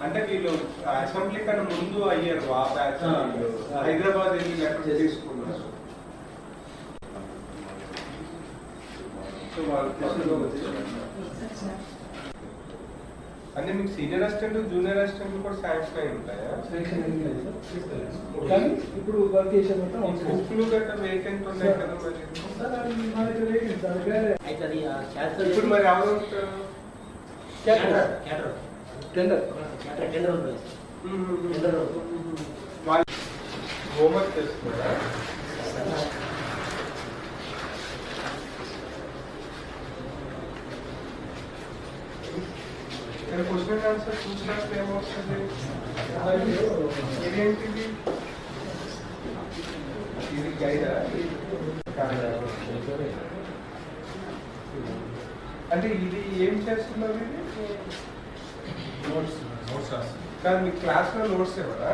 అంటే వీళ్ళు అసెంబ్లీ కన్నా ముందు అయ్యారు ఆ బ్యాచ్. హైదరాబాద్ వెళ్ళి లెటర్ తీసుకున్నారు సో వాళ్ళు అంటే మీకు సీనియర్ అసిస్టెంట్ జూనియర్ అసిస్టెంట్ కూడా శాంక్షన్ అయి ఉంటాయా కానీ ఇప్పుడు వర్క్ చేసే మొత్తం బుక్లు గట్రా వేకెంట్ ఉన్నాయి కదా మరి? ఇప్పుడు మరి ఎవరు ఉంటారు? టెండర్ టెండర్ టెండర్ హోంవర్క్ చేస్తున్నారా నేను క్వశ్చన్ ఆన్సర్ చూసినప్పుడు ఏమొస్తుంది ఇదేంటిది? ఇది గైడా అంటే ఇది ఏం చేస్తున్నారు ఇది? నోట్స్ నోట్స్ రాస్తుంది కాదు మీ క్లాస్లో నోట్స్ ఎవరా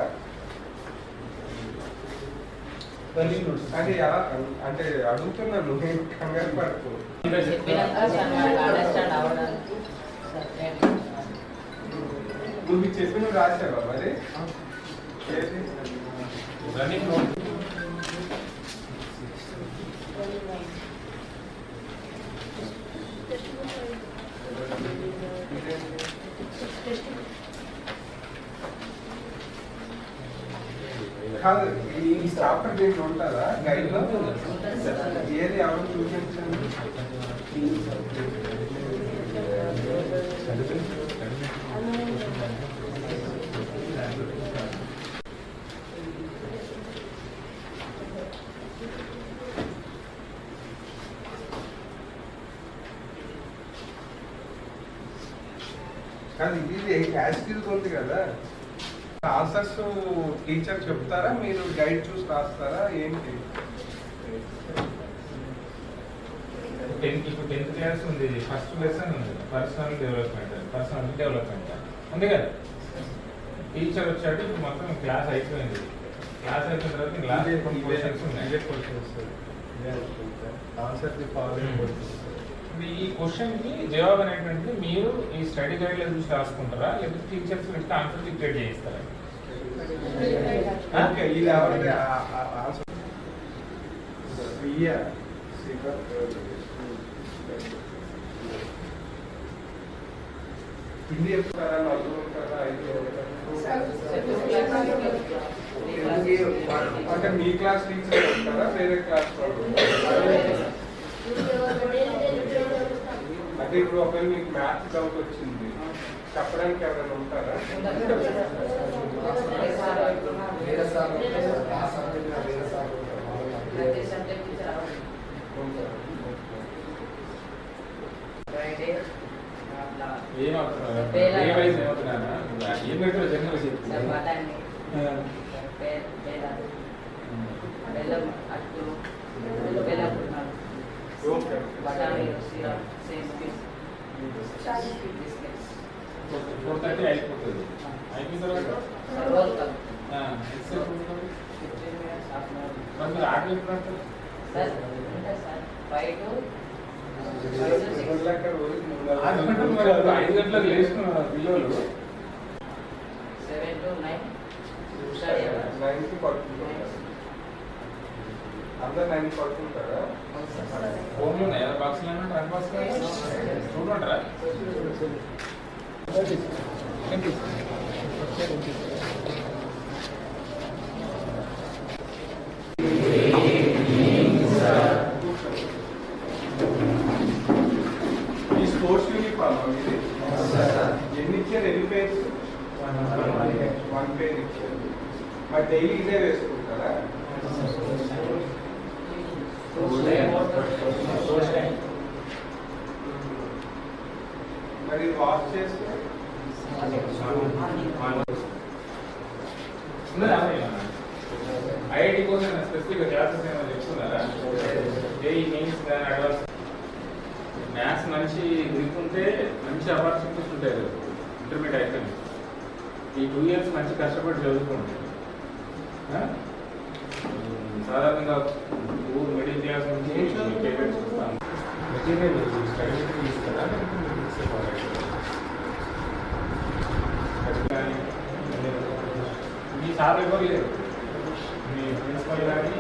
రన్నింగ్ నోట్స్ అంటే ఎలా అంటే అడుగుతున్నాను నేను కంగారు పడుతూ చెప్పినాక వాళ్ళు అండర్స్టాండ్ అవ్వడానికి నువ్వు ఇది చెప్పి నువ్వు రాసావా మరి ఏది? రన్నింగ్ నోట్ కాదు ఈ చాప్టర్ దీంట్లో ఉంటుందా? గైడ్లో? ఏది ఎవరు చూపించండి కాదు ఇది యాస్టిల్ ఉంది కదా ఆన్సర్స్ టీచర్ చెప్తారా మీరు గైడ్ చూసి రాస్తారా ఏంటి టెన్త్ ఇప్పుడు టెన్త్ క్లాస్ ఉంది ఫస్ట్ లెసన్ ఉంది పర్సనల్ డెవలప్మెంట్ పర్సనల్ డెవలప్మెంట్ ఉంది కదా టీచర్ వచ్చాడు ఇప్పుడు మొత్తం క్లాస్ అయిపోయింది క్లాస్ అయిపోయిన తర్వాత క్లాస్ క్వశ్చన్స్ ఉన్నాయి ఆన్సర్ ది ఫాలోయింగ్ క్వశ్చన్స్ ఈ క్వశ్చన్కి జవాబు అనేటువంటిది మీరు ఈ స్టడీ గైడ్లో చూసి రాసుకుంటారా లేకపోతే టీచర్స్ పెట్టి ఆన్సర్ డిక్టేట్ చేయిస్తారా అంటే మీ క్లాస్ టీచర్ ఉంటారా వేరే క్లాస్ వాళ్ళు ఉంటారా? అంటే ఇప్పుడు ఒకవేళ మీకు మ్యాథ్స్ డౌట్ వచ్చింది. చెప్పడానికి ఎవరైనా ఉంటారా? కప్ ఆ, ఎంతసేపు ఉంటుంది? Fifteen minutes half an hour మరి మీరు ఆటలు ఎప్పుడు ఆడతారు? సార్ ఉంటాయి సార్ ఫైవ్ టు రెండు లెక్క రోజుకి మూడు ఆరు గంటలకు గంటలు మరి అప్పుడు ఐదు గంటలకు లేచిన పిల్లలు seven to nine study hours nine కి పడుకుంటారు అందరు నైన్ కి పడుకుంటారా ఫోన్లు ఉన్నాయా బాక్స్ రన్ బాక్స్ చూడంటారా ఈ స్పోర్ట్స్ యూనిఫామ్ ఇది ఎన్ని ఇచ్చారు ఎన్ని పేజ్ వన్ పేజ్ ఇచ్చారు మరి డైలీ ఇదే వేసుకుంటారా మరి వాష్ చేస్తే ఐఐటి కోసం స్పెసిఫిక్ క్లాసెస్ ఏమైనా చెప్తున్నారా జేఈ మెయిన్స్ కానీ అడ్వాన్స్ మ్యాథ్స్ మంచి గ్రిప్ ఉంటే మంచి ఆపర్చునిటీస్ ఉంటాయి ఇంటర్మీడియట్ అయిపోయింది ఈ టూ ఇయర్స్ మంచి కష్టపడి చదువుకోండి. సాధారణంగా as an engine located some material is used, currently used for that, and it is a product. ఈ సార్ ఎవరు లేరు మీ ప్రిన్సిపల్ కానీ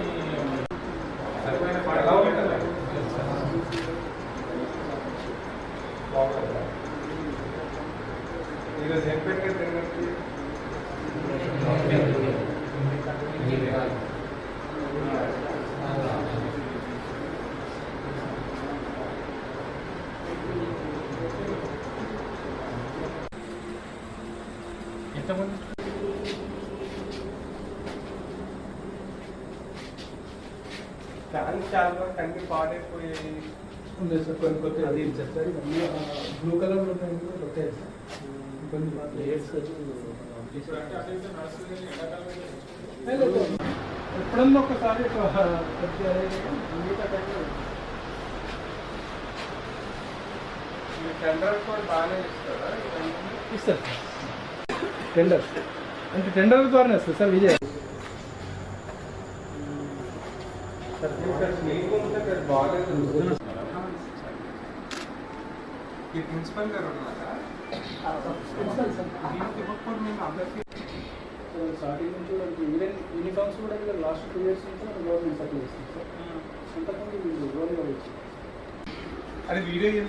సరిపోయిన పడగవు ఎంతమంది ఫ్యాన్స్ చాలా వరకు అన్ని పాడైపోయాయి ఉంది సార్ కొన్ని కొత్త అది ఇచ్చారు సార్ ఇవన్నీ బ్లూ కలర్ ఉన్నాయి కూడా కొత్త సార్ కొన్ని లేయర్స్ ఇప్పుడు అంటే అటు ఇటు నడుస్తుంది కానీ ఎండాకాలం అయితే లేదు, లేదు. ఎప్పుడన్నా ఒకసారి ఒక కొద్దిగా మిగతా టైంలో ఈ టెండర్ కూడా బాగానే ఇస్తారా ఇస్తారు టెండర్ అంటే టెండర్ ద్వారానే వస్తుంది సార్ విజయ్. ఈ ప్రిన్సిపల్ గారు ఉన్నారా స్టార్టింగ్ నుంచి ఈవెన్ యూనిఫామ్స్ కూడా ఇక్కడ లాస్ట్ టూ ఇయర్స్ నుంచి గవర్నమెంట్ సప్లై చేస్తుంది సార్. అంతకుముందు వీళ్ళు గవర్నమెంట్ అది వీడియో ఏం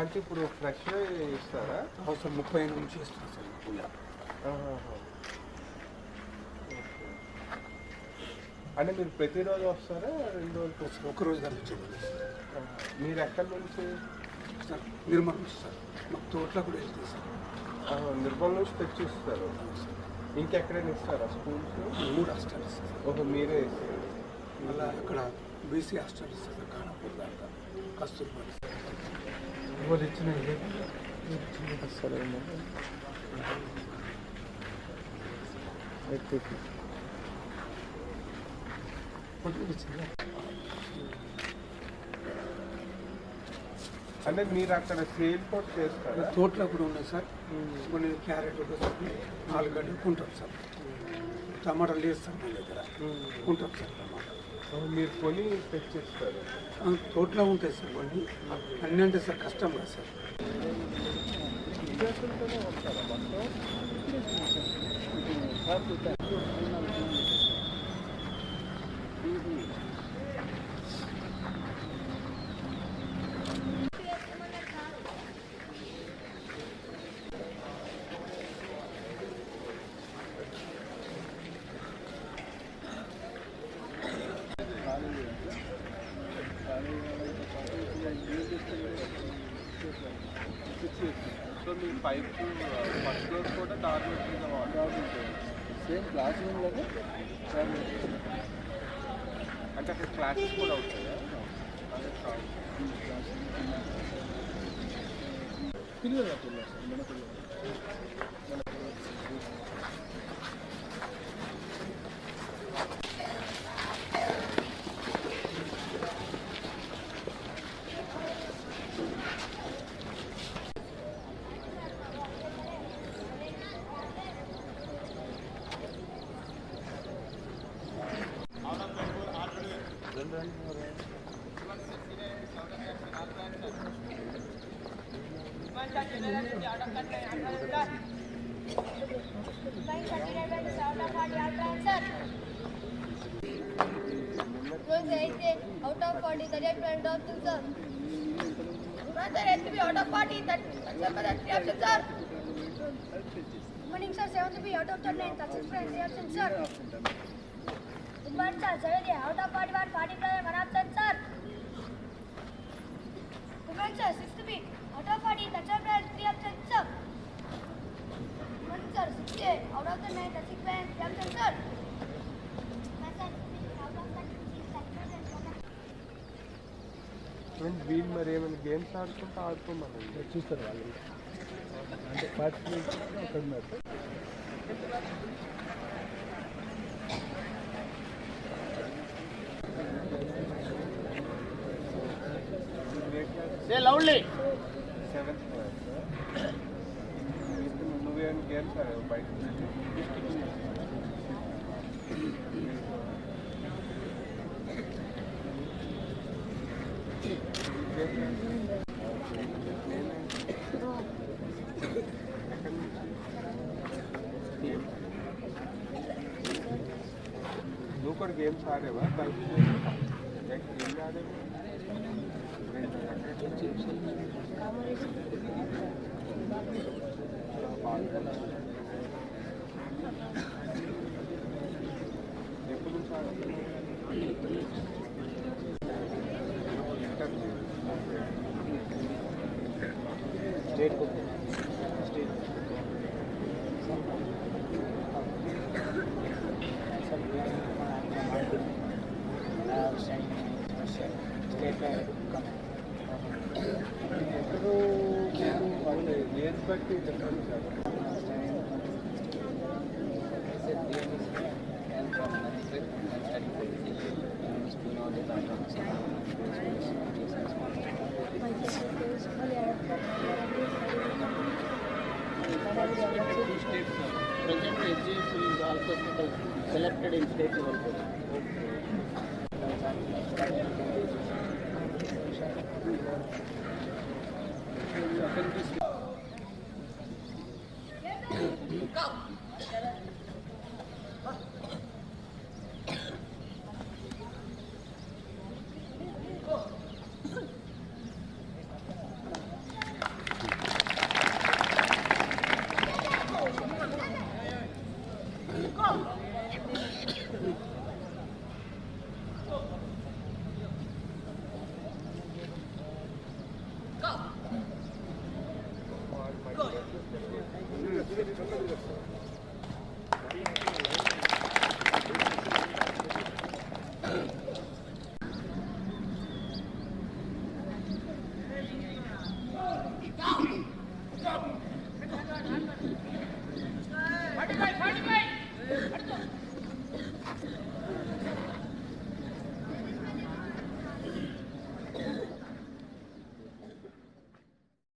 అంటే ఇప్పుడు ఫ్రెష్ ఇస్తారా అవసరం ముప్పై నుంచి ఇస్తాం సార్. అంటే మీరు ప్రతిరోజు వస్తారా రెండు రోజులు వస్తారా? ఒక రోజు కనిపించదు ఆహా. మీరు ఎక్కడి నుంచి సార్ నిర్మల్ నుంచి సార్ మాకు తోటలో కూడా వెళ్తుంది సార్ నిర్మల్ నుంచి తెచ్చి ఇస్తారు ఇంకెక్కడైనా ఇస్తారా స్కూల్స్? మూడు హాస్టల్స్. ఓహో మీరే ఇస్తారు మళ్ళీ అక్కడ బీసీ హాస్టల్ ఇస్తారు సార్ ఖానాపూర్ దాకా కస్తూర్బా ఎవరు ఇచ్చిన సరే అంటే మీరు అక్కడ సేల్ కూడా చేస్తారా. తోటలో కూడా ఉన్నాయి సార్. కొన్ని క్యారెట్ ఆలుగడ్డ ఉంటాం సార్. టమాటాలు లేదు సార్ మన దగ్గర. ఉంటాం సార్ టమాటా. మీరు కొని తెచ్చిస్తారు. తోటలో ఉంటాయి సార్ కొన్ని. అన్నీ అంటే సార్ కష్టం కదా సార్. మీ పైప్ ఫస్ట్ ఫ్లోర్ కూడా డార్మెంటరీగా వాడాలి సేమ్ క్లాస్ రూమ్లోనే అంటే అక్కడ క్లాసెస్ కూడా అవుతాయా. పిల్లలు పిల్లలు మన పిల్లలు. Out of 40, 38 point of 2, sir. Brother, has to be out of 40, that, that's your brother, 3 options, sir. Morning, sir, 7 to be out of 39, that's 6 point 3 options, sir. Good morning, sir, 7 out of 41, 40 point 1 option, sir. Good morning, sir, 6 to be out of 40, that's 7 point 3 options, sir. Good morning, sir, 60 out of the 9, that's 6 point 3 options, sir. ఏంటి వీళ్ళు మరి ఏమైనా games ఆడుకుంటే ఆడుకోమనండి చూస్తారు వాళ్ళు అంటే participate అక్కడ Say loudly. Seventh class. movie and games are by local games आ रहे हैं बाइक में गेम आ रहे हैं स्टेट स्टेट स्टेट का Present SGF selected in state level. Go.